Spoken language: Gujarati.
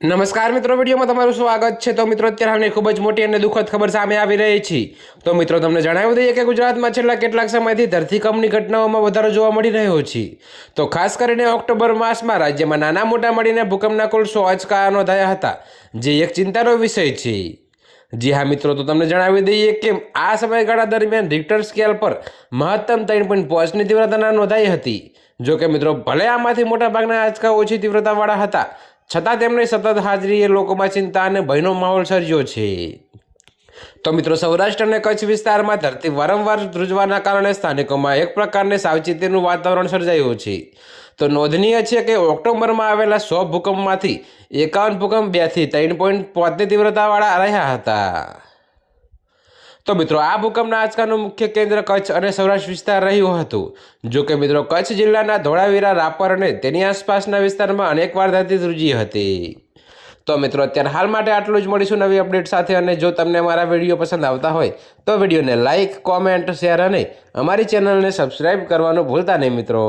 નમસ્કાર મિત્રો, વિડીયોમાં તમારું સ્વાગત છે. તો મિત્રો, અત્યારે હાલની ખૂબ જ મોટી અને દુઃખદ ખબર સામે આવી રહી છે. તો મિત્રો, તમને જણાવી દઈએ કે ગુજરાતમાં છેલ્લા કેટલાક સમયથી ધરતીકંપની ઘટનાઓમાં વધારો જોવા મળી રહ્યો છે. તો ખાસ કરીને ઓક્ટોબર માસમાં રાજ્યમાં નાના મોટા મળીને ભૂકંપના કુલ સો આંચકા નોંધાયા હતા. જે એક ચિંતાનો વિષય છે. જી હા, મિત્રો, તો તમને જણાવી દઈએ કે આ સમયગાળા દરમિયાન રિક્ટર સ્કેલ પર મહત્તમ ત્રણ પોઈન્ટ પાંચની તીવ્રતાના નોંધાઈ હતી. જો કે મિત્રો, ભલે આમાંથી મોટાભાગના આંચકા ઓછી તીવ્રતાવાળા હતા છતાં તેમણે સતત હાજરીએ લોકોમાં ચિંતા અને ભયનો માહોલ સર્જ્યો છે. તો મિત્રો, સૌરાષ્ટ્ર અને કચ્છ વિસ્તારમાં ધરતી વારંવાર ધ્રુજવાના કારણે સ્થાનિકોમાં એક પ્રકારની સાવચેતીનું વાતાવરણ સર્જાયું છે. તો નોંધનીય છે કે ઓક્ટોબરમાં આવેલા સો ભૂકંપમાંથી એકાવન ભૂકંપ બેથી ત્રણ પોઈન્ટ પોતે તીવ્રતાવાળા રહ્યા હતા. તો મિત્રો, આ ભૂકંપના આંચકાનું મુખ્ય કેન્દ્ર કચ્છ અને સૌરાષ્ટ્ર વિસ્તાર રહ્યું હતું. જો કે મિત્રો, કચ્છ જિલ્લાના ધોળાવીરા, રાપર અને તેની આસપાસના વિસ્તારમાં અનેકવાર ધરતી ધ્રુજી હતી. તો મિત્રો, અત્યારે હાલ માટે આટલું જ. મળીશું નવી અપડેટ સાથે અને જો તમને મારા વીડિયો પસંદ આવતા હોય, તો વિડીયોને લાઇક કોમેન્ટ, શેર અને અમારી ચેનલને સબસ્ક્રાઈબ કરવાનું ભૂલતા નહીં મિત્રો.